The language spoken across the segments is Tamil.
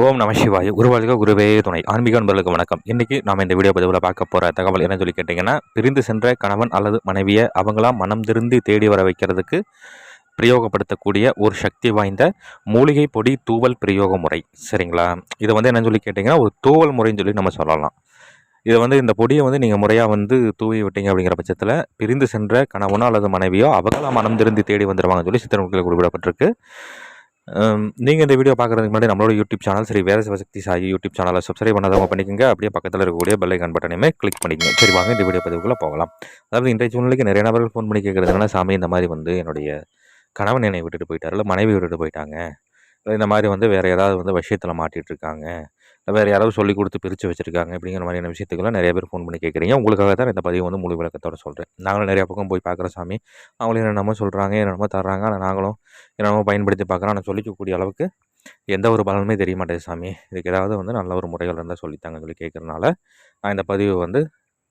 ஓம் நம சிவாய. குருவாழ்க குருவே துணை. ஆன்மீக நண்பர்களுக்கு வணக்கம். இன்றைக்கி நாம் இந்த வீடியோ பதிவில் பார்க்க போகிற தகவல் என்ன சொல்லி கேட்டிங்கன்னா பிரிந்து சென்ற கணவன் அல்லது மனைவியை அவங்களாம் மனம் திருந்தி தேடி வர வைக்கிறதுக்கு பிரயோகப்படுத்தக்கூடிய ஒரு சக்தி வாய்ந்த மூலிகை பொடி தூவல் பிரயோக முறை. சரிங்களா? இதை வந்து என்னன்னு சொல்லி கேட்டிங்கன்னா ஒரு தூவல் முறைன்னு சொல்லி நம்ம சொல்லலாம். இதை வந்து இந்த பொடியை வந்து நீங்கள் முறையாக வந்து தூவி விட்டீங்க அப்படிங்கிற பட்சத்தில் பிரிந்து சென்ற கணவனோ அல்லது மனைவியோ அவங்களாம் மனம் திருந்தி தேடி வந்துடுவாங்கன்னு சொல்லி சித்திரமுறையில் குறிப்பிடப்பட்டிருக்கு. நீங்கள் இந்த வீடியோ பார்க்குறதுக்கு முன்னாடி நம்மளோட யூடியூப் சேனல் சரி வேறு சிவசக்தி சாயி யூடியூப் சேனலை சப்ஸ்கிரைப் பண்ணாதவங்க பண்ணிக்கோங்க. அப்படியே பக்கத்தில் இருக்கக்கூடிய பெல் ஐக்கான் பட்டனையுமே கிளிக் பண்ணிக்கங்க. சரி வாங்க இந்த வீடியோ பதிவுக்குள்ளே போகலாம். அதாவது இன்றைய சூழ்நிலைக்கு நிறைய நபர்கள் ஃபோன் பண்ணி கேட்குறதுனால சாமி இந்த மாதிரி வந்து என்னுடைய கணவன் என்னை விட்டுட்டு போயிட்டார் இல்லை மனைவி விட்டுட்டு போயிட்டாங்க. இந்த மாதிரி வந்து வேறு ஏதாவது வந்து விஷயத்தில் மாட்டிகிட்டு இருக்காங்க. வேறு யாராவது சொல்லி கொடுத்து பிரித்து வச்சுருக்காங்க அப்படிங்கிற மாதிரியான விஷயத்துக்கெல்லாம் நிறைய பேர் ஃபோன் பண்ணி கேட்குறீங்க. உங்களுக்காக தான் இந்த பதிவு வந்து முழு விளக்கத்தோட சொல்கிறேன் நாங்களும் நிறையா பக்கம் போய் பார்க்குற சாமி. அவங்களும் என்னென்னமோ சொல்கிறாங்க என்னென்னமோ தர்றாங்க. ஆனால் நாங்களும் என்னென்னமோ பயன்படுத்தி பார்க்குறோம். ஆனால் சொல்லிக்கக்கூடிய அளவுக்கு எந்த ஒரு பலனுமே தெரிய மாட்டேது சாமி. இதுக்கு ஏதாவது வந்து நல்ல ஒரு முறைகள் இருந்தால் சொல்லித்தாங்க சொல்லி கேட்குறதுனால நான் இந்த பதிவு வந்து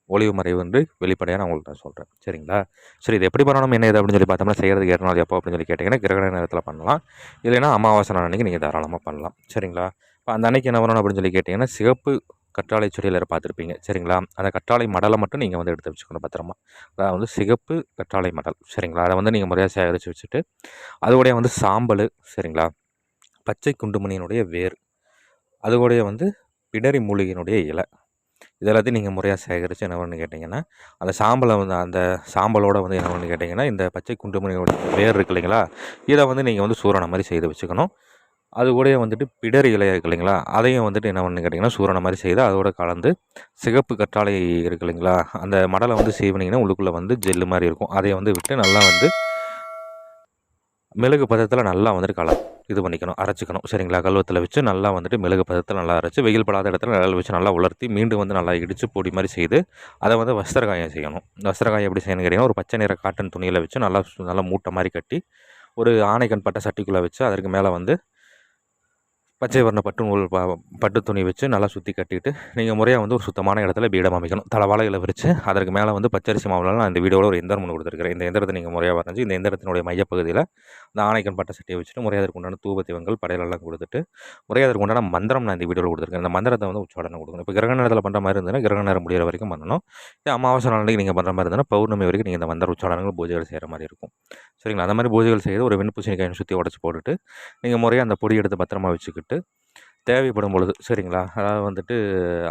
ஒளிவு மறைவு வந்து வெளிப்படையாக நான் உங்களுக்கு நான் சொல்கிறேன் சரிங்களா? சரி இது எப்படி பண்ணணும் என்ன இது அப்படின்னு சொல்லி பார்த்தோம்னா செய்கிறதுக்கு ஏற நாள் எப்போ அப்படின்னு சொல்லி கேட்டிங்கன்னா கிரகண நேரத்தில் பண்ணலாம். இல்லைன்னா அமாவாசை நாள் அன்றைக்கி நீங்கள் தாராளமாக பண்ணலாம். சரிங்களா? இப்போ அந்த அன்னைக்கு என்ன வரணும் அப்படின்னு சொல்லி கேட்டிங்கன்னா சிகப்பு கற்றாழை செடியில் பார்த்துருப்பீங்க. சரிங்களா? அந்த கற்றாழை மடலை மட்டும் நீங்கள் வந்து எடுத்து வச்சுக்கணும் பத்திரமா. அதாவது வந்து சிகப்பு கற்றாழை மடல். சரிங்களா? அதை வந்து நீங்கள் முறையாக சேகரித்து வச்சுட்டு அதோடைய வந்து சாம்பல் சரிங்களா? பச்சை குண்டுமணியினுடைய வேர் அதோடைய வந்து பிடரி மூலிகையினுடைய இலை. இதெல்லாத்தையும் நீங்கள் முறையாக சேகரித்து என்ன பண்ணு கேட்டிங்கன்னா அந்த சாம்பலை வந்து அந்த சாம்பலோட வந்து என்ன பண்ணு கேட்டிங்கன்னா இந்த பச்சை குண்டுமணியோட வேர் இருக்கு இல்லைங்களா? இதை வந்து நீங்கள் வந்து சூறனை மாதிரி செய்து வச்சுக்கணும். அது கூடயே வந்துட்டு பிடர் இலை இருக்கு இல்லைங்களா? அதையும் வந்துட்டு என்ன பண்ணு கேட்டிங்கன்னா சூரண மாதிரி செய்து அதோட கலந்து சிகப்பு கற்றாழை இருக்கு இல்லைங்களா? அந்த மடலை வந்து செய்வனிங்கன்னா உள்ளுக்குள்ளே வந்து ஜெல்லு மாதிரி இருக்கும். அதை வந்து விட்டு நல்லா வந்து மெழுகு பதத்தில் நல்லா வந்துட்டு கல இது பண்ணிக்கணும் அரைச்சிக்கணும். சரிங்களா? கல்வத்தில் வச்சு நல்லா வந்துட்டு மெழுகு பதத்தில் நல்லா அரைச்சி வெயில் படாத இடத்துல நிழல் வச்சு நல்லா உலர்த்தி மீண்டும் வந்து நல்லா இடித்து பொடி மாதிரி செய்து அதை வந்து வஸ்திரகாயம் செய்யணும். வஸ்திரகாயம் எப்படி செய்யணும் கேட்டிங்கன்னா ஒரு பச்சை நிற காட்டன் துணியில் வச்சு நல்லா நல்லா மூட்டை மாதிரி கட்டி ஒரு ஆணைக்கண் பட்ட சட்டிக்குள்ளே வச்சு அதற்கு மேலே வந்து பச்சை வர்ண பட்டு நூல் பட்டு துணி வச்சு நல்லா சுற்றி கட்டிட்டு நீங்கள் முறையாக வந்து ஒரு சுத்தமான இடத்துல பீடம் அமைக்கணும். தலவாழைகளை விரித்து அதற்கு மேலே வந்து பச்சரிசி மாவுலாம் நான் இந்த வீடியோவில் ஒரு எந்திரம் ஒன்று கொடுத்துருக்கிறேன். இந்த எந்திரத்தை நீங்கள் முறையாக வரைஞ்சி இந்த எந்திரத்தினுடைய மையப்பகுதியில் இந்த ஆணைக்கன் பட்டை சட்டியை வச்சுட்டு முறையாக அதற்கு உண்டான தூபத்திவங்கள் படையலெல்லாம் கொடுத்துட்டு முறையாக அதற்கு உண்டான மந்திரம் நான் இந்த வீடியோவில் கொடுத்துருக்கேன். இந்த மந்திரத்தை வந்து உச்சாடனை கொடுக்கணும். இப்போ கிரக நேரத்தில் பண்ணுற மாதிரி இருந்ததுன்னா கிரக நேரம் முடிகிற வரைக்கும் பண்ணணும். இது அமாவாசை நாளைக்கு நீங்கள் பண்ணுற மாதிரி இருந்ததுன்னா பௌர்ணமி வரைக்கும் நீங்கள் இந்த மந்திர உச்சாடனங்கள் பூஜைகள் செய்கிற மாதிரி இருக்கும். சரிங்களா? அந்த மாதிரி பூஜைகள் செய்து ஒரு வெண்பூசணிக்காயை சுற்றி உடச்சி போட்டுட்டு நீங்கள் முறையாக அந்த பொடி எடுத்து பத்திரமா வச்சுக்கிட்டு தேவைப்படும் பொழுது சரிங்களா? அதாவது வந்துட்டு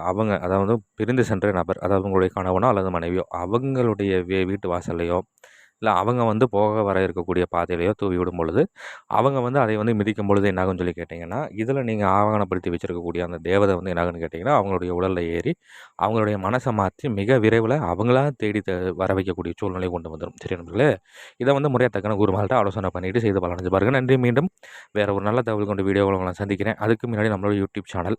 அவங்க அதாவது பிரிந்து சென்ற நபர் அதாவது உங்களுடைய கணவனோ அல்லது மனைவியோ அவங்களுடைய வீ வீட்டு வாசல்லையோ இல்லை அவங்க வந்து போக வர இருக்கக்கூடிய பாதையிலையோ தூவி விடும் பொழுது அவங்க வந்து அதை வந்து மிதிக்கும் பொழுது என்னாகும்னு சொல்லி கேட்டிங்கன்னா இதில் நீங்கள் ஆவணப்படுத்தி வச்சுருக்கக்கூடிய அந்த தேவதை வந்து என்னாகுன்னு கேட்டிங்கன்னா அவங்களுடைய உடலில் ஏறி அவங்களுடைய மனசை மாற்றி மிக விரைவில் அவங்களா தேடி வர வைக்கக்கூடிய சூழ்நிலை கொண்டு வந்துடும் சரி நண்பர்களே இதை வந்து முறையாக தக்கன குருமால்கிட்ட ஆலோசனை பண்ணிவிட்டு செய்து பலனஞ்சு பாருங்கள் நன்றி மீண்டும் வேறு ஒரு நல்ல தகவல் கொண்டு வீடியோவில் உங்களை சந்திக்கிறேன். அதுக்கு முன்னாடி நம்மளோட YouTube channel